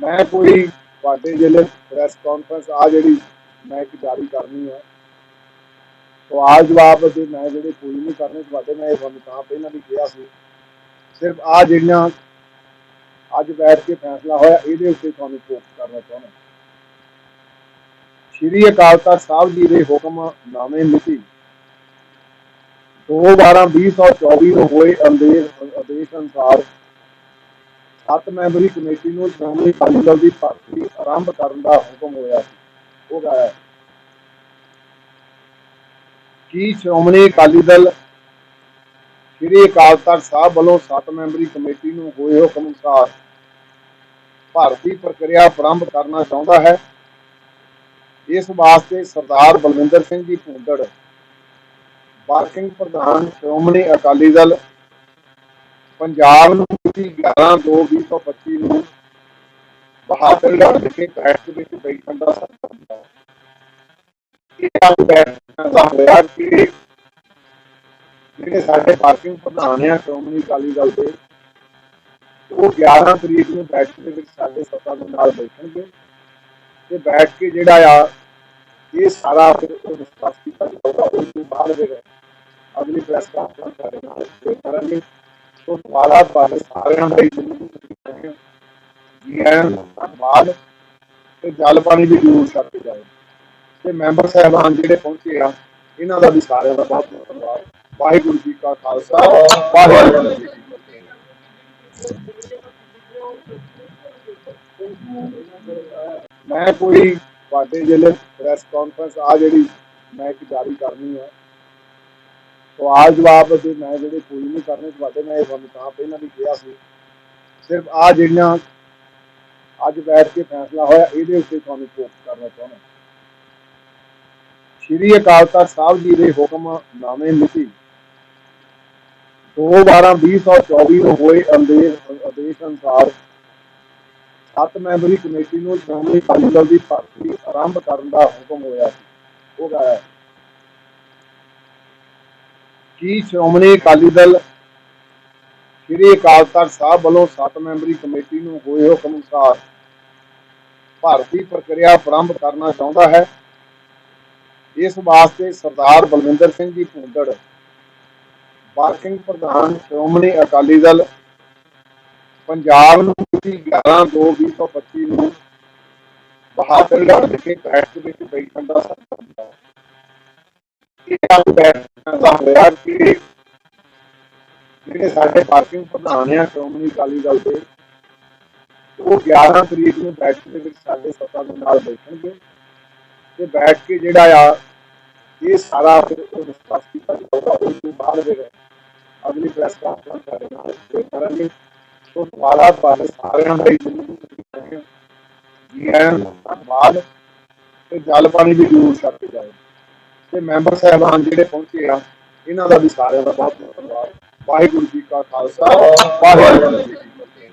ਮੈਂ ਕੋਈ ਤੁਹਾਡੇ ਜਿਹੜੇ ਪ੍ਰੈਸ ਕਾਨਫਰੰਸ ਆ ਜਿਹੜੀ ਮੈਂ ਇੱਕ ਜਾਰੀ ਕਰਨੀ ਹੈ ਸਵਾਲ ਜਵਾਬ ਦੇ ਮੈਂ ਜਿਹੜੇ ਕੋਈ ਨਹੀਂ ਕਰਨੇ, ਤੁਹਾਡੇ ਮੈਂ ਤੁਹਾਨੂੰ ਤਾਂ ਪਹਿਲਾਂ ਵੀ ਕਿਹਾ ਸੀ। ਸਿਰਫ ਆ ਜਿਹੜੀਆਂ ਅੱਜ ਬੈਠ ਕੇ ਫੈਸਲਾ ਹੋਇਆ, ਇਹਦੇ ਉੱਤੇ ਤੁਹਾਨੂੰ ਫੋਕਸ ਕਰਨਾ ਚਾਹੁੰਦਾ ਸ਼੍ਰੀ ਅਕਾਲ ਤਖਤ ਸਾਹਿਬ ਜੀ ਦੇ ਹੁਕਮ ਨਾਮੇ ਮਿਤੀ 2/12/2024 ਨੂੰ ਹੋਏ ਆਦੇਸ਼ ਆਦੇਸ਼ ਅਨੁਸਾਰ ਸੱਤ ਮੈਂਬਰੀ ਕਮੇਟੀ ਨੂੰ ਸ਼੍ਰੋਮਣੀ ਅਕਾਲੀ ਦਲ ਦੀ ਭਰਤੀ ਆਰੰਭ ਕਰਨ ਦਾ ਹੁਕਮ ਹੋਇਆ ਉਹ ਹੈ। ਕੀ ਸ਼੍ਰੋਮਣੀ ਅਕਾਲੀ ਦਲ ਸ੍ਰੀ ਅਕਾਲ ਤਖਤ ਸਾਹਿਬ ਵੱਲੋਂ ਸੱਤ ਮੈਂਬਰੀ ਕਮੇਟੀ ਨੂੰ ਹੋਏ ਹੁਕਮ ਅਨੁਸਾਰ ਭਰਤੀ ਪ੍ਰਕਿਰਿਆ ਆਰੰਭ ਕਰਨਾ ਚਾਹੁੰਦਾ ਹੈ? ਇਸ ਵਾਸਤੇ ਸਰਦਾਰ ਬਲਵਿੰਦਰ ਸਿੰਘ ਜੀ ਭੁੰਦੜ, ਵਰਕਿੰਗ ਪ੍ਰਧਾਨ ਸ਼੍ਰੋਮਣੀ ਅਕਾਲੀ ਦਲ, ਪੰਜਾਬ ਨੂੰ ਮਿਤੀ 11/2/2025 ਨੂੰ ਬਹਾਦਰਗੜ੍ਹ ਵਿਖੇ ਬੈਠਕ ਵਿੱਚ ਬੈਠਣ ਦਾ ਸੱਦਾ ਦਿੱਤਾ ਇਹ ਆਪ ਬੈਠਣ ਦਾ ਹੋਇਆ ਕਿ ਜਿਹੜੇ ਸਾਡੇ ਪਾਰਕਿੰਗ ਪ੍ਰਧਾਨ ਆ, ਸ਼੍ਰੋਮਣੀ ਅਕਾਲੀ ਦਲ ਦੇ, ਉਹ 11 ਤਰੀਕ ਨੂੰ ਬੈਠਕ ਦੇ ਵਿੱਚ ਸਾਡੇ ਸੱਤਾ ਦੇ ਨਾਲ ਬੈਠਣਗੇ ਤੇ ਬੈਠ ਕੇ ਜਿਹੜਾ ਆ, ਇਹ ਸਾਰਾ ਫਿਰ ਉਹ ਡਿਸਕਸ ਕੀਤਾ ਜਾਊਗਾ, ਉਸ ਤੋਂ ਬਾਅਦ ਫਿਰ ਅਗਲੀ ਪ੍ਰੈਸ ਕਾਨਫਰੰਸ ਸਾਡੇ ਨਾਲ ਕਰਾਂਗੇ। ਸੋ ਸਵਾਲਾਂ ਬਾਰੇ ਸਾਰਿਆਂ ਦਾ ਹੀ। ਜ਼ਰੂਰ ਧੰਨਵਾਦ ਤੇ ਜਲ ਪਾਣੀ ਵੀ ਜ਼ਰੂਰ ਛੱਡ ਕੇ ਜਾਓ ਤੇ ਮੈਂਬਰ ਸਾਹਿਬਾਨ ਜਿਹੜੇ ਪਹੁੰਚੇ ਆ, ਇਹਨਾਂ ਦਾ ਵੀ ਸਾਰਿਆਂ ਦਾ ਬਹੁਤ ਧੰਨਵਾਦ। ਵਾਹਿਗੁਰੂ ਜੀ ਕਾ ਖਾਲਸਾ, ਵਾਹਿਗੁਰੂ ਜੀ ਕੀ ਫਤਿਹ। ਮੈਂ ਕੋਈ ਤੁਹਾਡੇ ਜਿਹੜੇ ਪ੍ਰੈਸ ਕਾਨਫਰੰਸ ਆ ਜਿਹੜੀ ਮੈਂ ਇੱਕ ਜਾਰੀ ਕਰਨੀ ਹੈ ਸਵਾਲ ਜਵਾਬ ਦੇ ਮੈਂ ਜਿਹੜੇ ਕੋਈ ਨਹੀਂ ਕਰਨੇ ਤੁਹਾਡੇ, ਮੈਂ ਤੁਹਾਨੂੰ ਤਾਂ ਪਹਿਲਾਂ ਵੀ ਕਿਹਾ ਸੀ। ਸਿਰਫ ਆ ਜਿਹੜੀਆਂ ਅੱਜ ਬੈਠ ਕੇ ਫੈਸਲਾ ਹੋਇਆ, ਇਹਦੇ ਉੱਤੇ ਤੁਹਾਨੂੰ ਫੋਕਸ ਕਰਨਾ ਚਾਹੁੰਦਾ। ਸ਼੍ਰੀ ਅਕਾਲ ਤਖਤ ਸਾਹਿਬ ਜੀ ਦੇ ਹੁਕਮ ਨਾਮੇ ਮਿਤੀ 2/12/2024 ਨੂੰ ਹੋਏ ਆਦੇਸ਼ ਆਦੇਸ਼ ਅਨੁਸਾਰ ਸੱਤ ਮੈਂਬਰੀ ਕਮੇਟੀ ਨੂੰ ਸ਼੍ਰੋਮਣੀ ਅਕਾਲੀ ਦਲ ਦੀ ਭਰਤੀ ਆਰੰਭ ਕਰਨ ਦਾ ਹੁਕਮ ਹੋਇਆ ਸੀ। ਉਹ ਹੈ ਕੀ ਸ਼੍ਰੋਮਣੀ ਅਕਾਲੀ ਦਲ ਸ੍ਰੀ ਅਕਾਲ ਤਖਤ ਸਾਹਿਬ ਵੱਲੋਂ ਸੱਤ ਮੈਂਬਰੀ ਕਮੇਟੀ ਨੂੰ ਹੋਏ ਹੁਕਮ ਅਨੁਸਾਰ ਭਰਤੀ ਪ੍ਰਕਿਰਿਆ ਆਰੰਭ ਕਰਨਾ ਚਾਹੁੰਦਾ ਹੈ? ਇਸ ਵਾਸਤੇ ਸਰਦਾਰ ਬਲਵਿੰਦਰ ਸਿੰਘ ਜੀ ਭੁੰਦੜ, ਵਰਕਿੰਗ ਪ੍ਰਧਾਨ ਸ਼੍ਰੋਮਣੀ ਅਕਾਲੀ ਦਲ, ਪੰਜਾਬ ਨੂੰ ਮਿਤੀ 11/2/2025 ਨੂੰ ਬਹਾਦਰਗੜ੍ਹ ਵਿਖੇ ਬੈਠਕ ਵਿੱਚ ਬੈਠਣ ਦਾ ਸੱਦਾ ਜਿਹੜੇ ਸਾਡੇ ਪਾਰਕਿੰਗ ਪ੍ਰਧਾਨ ਆ, ਸ਼੍ਰੋਮਣੀ ਅਕਾਲੀ ਦਲ ਦੇ, ਉਹ 11 ਤਰੀਕ ਨੂੰ ਬੈਠਕ ਦੇ ਵਿੱਚ ਸਾਡੇ ਸੱਤਾ ਦੇ ਨਾਲ ਬੈਠਣਗੇ ਤੇ ਬੈਠ ਕੇ ਜਿਹੜਾ ਆ, ਇਹ ਸਾਰਾ ਫਿਰ ਉਹ ਡਿਸਕਸ ਕੀਤਾ ਜਾਊਗਾ, ਉਸ ਤੋਂ ਬਾਅਦ ਫਿਰ ਅਗਲੀ ਪ੍ਰੈਸ ਕਾਨਫਰੰਸ ਸਾਡੇ ਨਾਲ ਕਰਾਂਗੇ। ਸੋ ਸਵਾਲਾਂ ਬਾਰੇ ਸਾਰਿਆਂ ਦਾ ਹੀ ਜੀ ਆਇਆਂ ਨੂੰ ਤੇ ਜਲ ਪਾਣੀ ਵੀ ਜ਼ਰੂਰ ਛੱਡ ਕੇ ਜਾਓ। ਤੇ ਮੈਂਬਰ ਸਾਹਿਬਾਨ ਜਿਹੜੇ ਪਹੁੰਚੇ ਆ, ਇਹਨਾਂ ਦਾ ਵੀ ਸਾਰਿਆਂ ਦਾ ਬਹੁਤ ਬਹੁਤ ਧੰਨਵਾਦ। ਵਾਹਿਗੁਰੂ ਜੀ ਕਾ ਖਾਲਸਾ, ਵਾਹਿਗੁਰੂ ਜੀ ਕੀ ਫਤਿਹ।